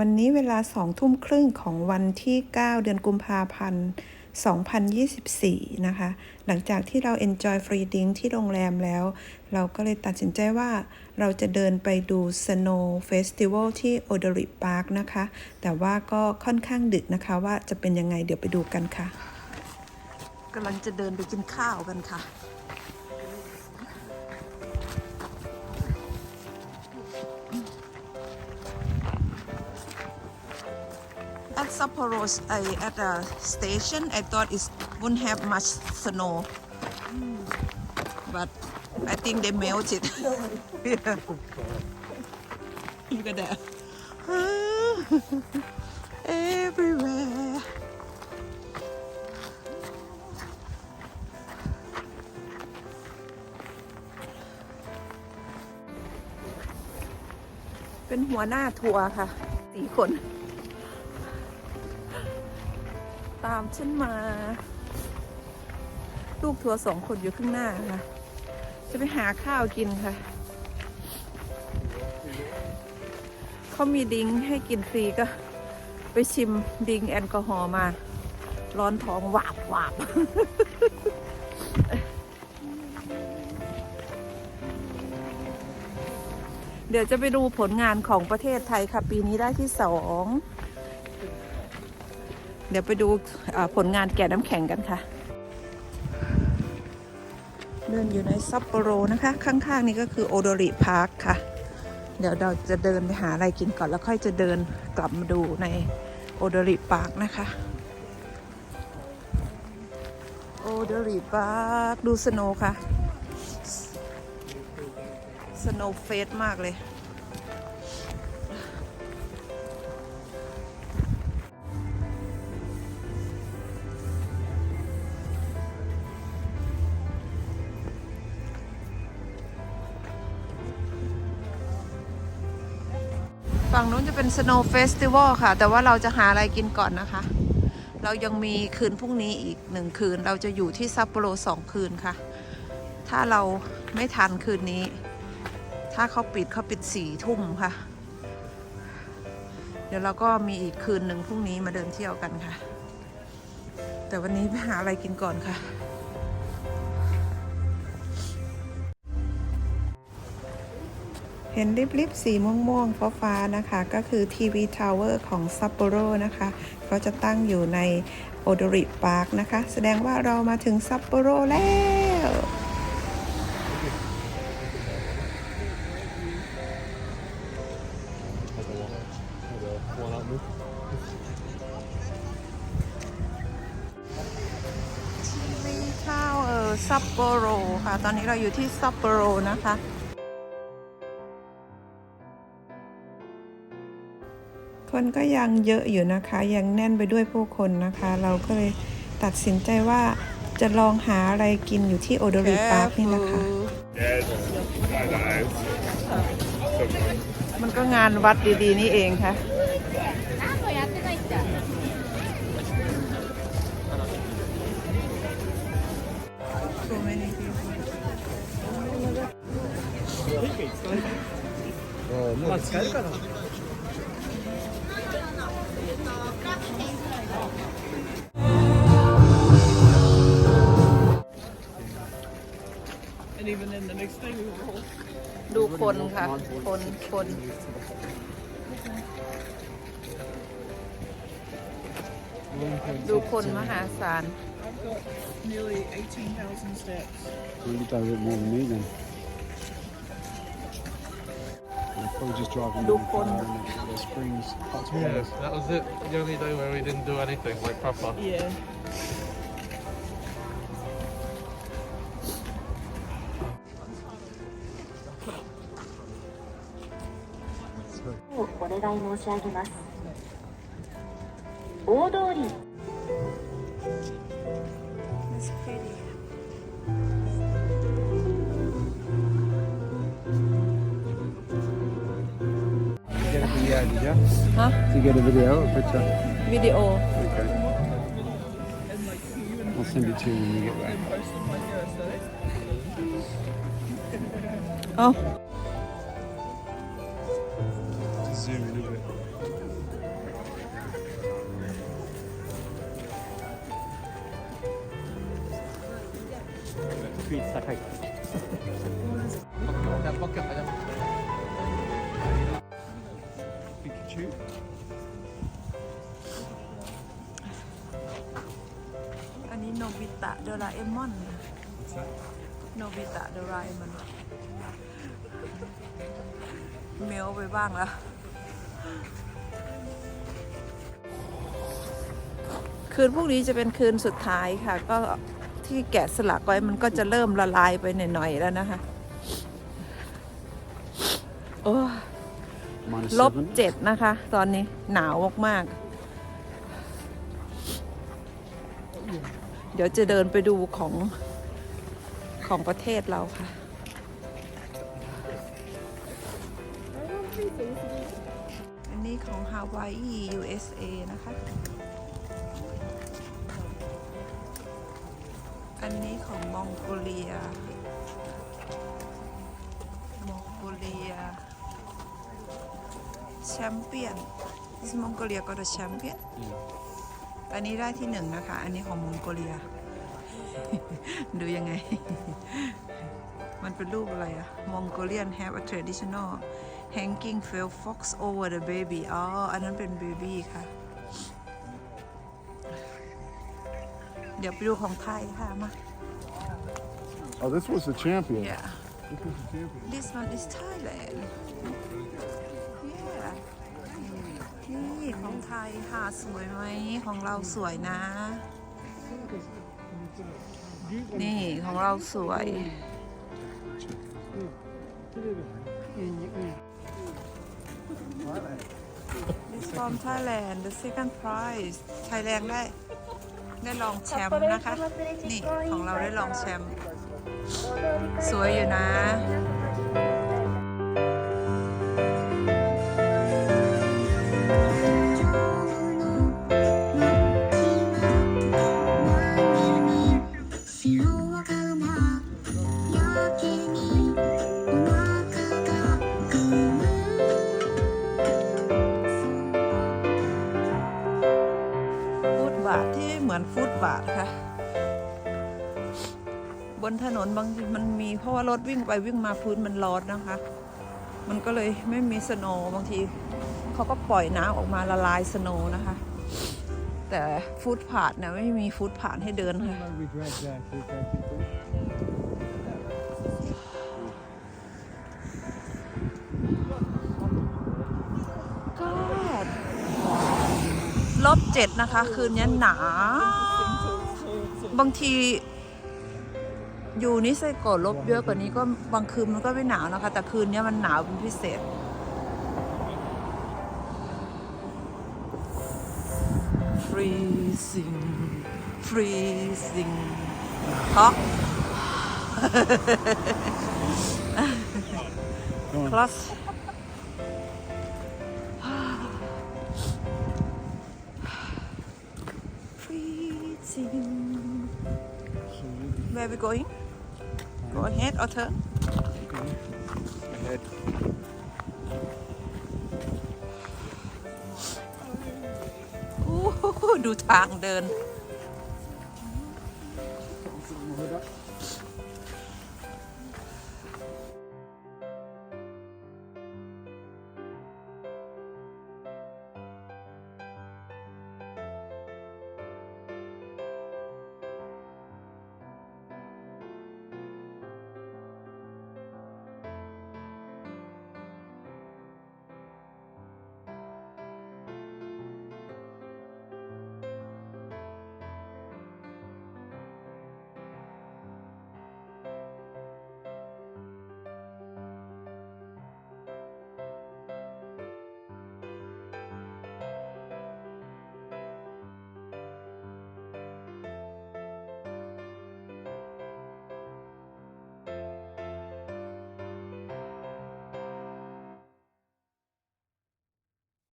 วันนี้เวลาสองทุ่มครึ่งของวันที่ 9 เดือนกุมภาพันธ์ 2024 นะคะ หลังจากที่เรา enjoy free drink ที่โรงแรมแล้ว เราก็เลยตัดสินใจว่าเราจะเดินไปดู Snow Festival ที่ o d o r i Park นะคะ แต่ว่าก็ค่อนข้างดึกนะคะว่าจะเป็นยังไงเดี๋ยวไปดูกันค่ะกำลังจะเดินไปกินข้าวกันค่ะ Sapporo, I, at the station, I thought it wouldn't have much snow. But I think they melted. yeah. Look at that. Everywhere. เป็นหัวหน้าทัวร์ค่ะสี่คน ตามฉันมา ลูกทัวร์สองคนอยู่ข้างหน้าค่ะ จะไปหาข้าวกินค่ะ เขามีดิ้งให้กินฟรีก็ ไปชิมดิ้งแอลกอฮอล์มา ร้อนท้องหวาบหวาบเดี๋ยวจะไปดูผลงานของประเทศไทยค่ะ ปีนี้ได้ที่สอง เดี๋ยวไปดูผลงานแกะน้ำแข็งกันค่ะ เดินอยู่ในซัปโปโรนะคะ ข้างๆ นี่ก็คือโอโดริพาร์คค่ะ เดี๋ยวเราจะเดินไปหาอะไรกินก่อนแล้วค่อยจะเดินกลับมาดูในโอโดริพาร์คนะคะโอโดริพาร์คดูสโนค่ะ สโนว์เฟสมากเลย ฝั่งนู้นจะเป็น Snow Festival ค่ะ แต่ว่าเราจะหาอะไรกินก่อนนะคะ เรายังมีคืนพรุ่งนี้อีกหนึ่งคืน เราจะอยู่ที่ซัปโปโรสองคืนค่ะ ถ้าเราไม่ทันคืนนี้ ถ้าเขาปิดเขาปิดสี่ทุ่มค่ะ เดี๋ยวเราก็มีอีกคืนหนึ่งพรุ่งนี้มาเดินเที่ยวกันค่ะ แต่วันนี้ไปหาอะไรกินก่อนค่ะ เห็นริบๆสีม่วงๆฟ้าๆนะคะ ก็คือทีวีทาวเวอร์ของซัปโปโรนะคะก็จะตั้งอยู่ในโอโดริพาร์คนะคะ แสดงว่าเรามาถึงซัปโปโรแล้วทีวีทาวเวอร์ซัปโปโรค่ะ ตอนนี้เราอยู่ที่ซัปโปโรนะคะ คนก็ยังเยอะอยู่นะคะ ยังแน่นไปด้วยผู้คนนะคะ เราก็เลยตัดสินใจว่าจะลองหาอะไรกินอยู่ที่โอโดริพาร์คนี่นะคะ มันก็งานวัดดีๆ นี่เองค่ะ 何もやってないって。 So many people. まあ使えるかな ดูคนค่ะ คนคนดูคนมหาศาล I've got nearly 18,000 steps. Well, you've done a bit more than me then. You're probably just driving Look down the car on- and then the springs. Hot Yeah, springs. that was it. The only day where we didn't do anything like proper. Yeah. 願い申し上げます大通り Aja. Hah? get a video, picture. Video. Okay. I'll send it to you when you get back. Oh. two. And in Nobita Doraemon. What's that? Nobita Doraemon. เมลไปบ้างแล้ว คืนพวกนี้จะเป็นคืนสุดท้ายค่ะ ก็ที่แกะสลักไว้มันก็จะเริ่มละลายไปหน่อยๆแล้วนะคะ โอ้ ลบเจ็ดนะคะ ตอนนี้หนาวมากๆ เดี๋ยวจะเดินไปดูของ ของประเทศเราค่ะ อันนี้ของฮาวาย USA นะคะ อันนี้ของมองโกเลีย มองโกเลีย แชมเปี้ยนที่มองโกเลียก็จะแชมเปี้ยนอันนี้ได้ที่หนึ่งนะคะ อันนี้ของมองโกเลีย ดูยังไง มันเป็นรูปอะไรอะ Mongolian have a traditional hanging fell fox over the baby อ๋อ อันนั้นเป็น baby ค่ะ เดี๋ยวไปดูของไทยค่ะ มา Oh, this was the champion. yeah This was the champion. this one is Thailand ยค่ะสวยไหมของเราสวยนะ นี่ของเราสวย This from Thailand the second prize Thailand ได้ ได้รองแชมป์นะคะ นี่ของเราได้รองแชมป์สวยอยู่นะ บนถนนบางทีมันมีเพราะว่ารถวิ่งไปวิ่งมาพื้นมันร้อนนะคะ มันก็เลยไม่มีสโนว์บางทีเขาก็ปล่อยน้ำออกมาละลายสโนว์นะคะ แต่ฟุตผาดเนี่ยไม่มีฟุตผาดให้เดินค่ะก็ลบเจ็ดนะคะ คืนนี้หนา บางที อยู่นิไซโกะลบเยอะกว่านี้ก็บางคืนมันก็ไม่หนาวนะคะ แต่คืนนี้มันหนาวเป็นพิเศษ freezing freezing hot plus freezing where we going go ahead or turn Ahead. โอ้โหดูทางเดิน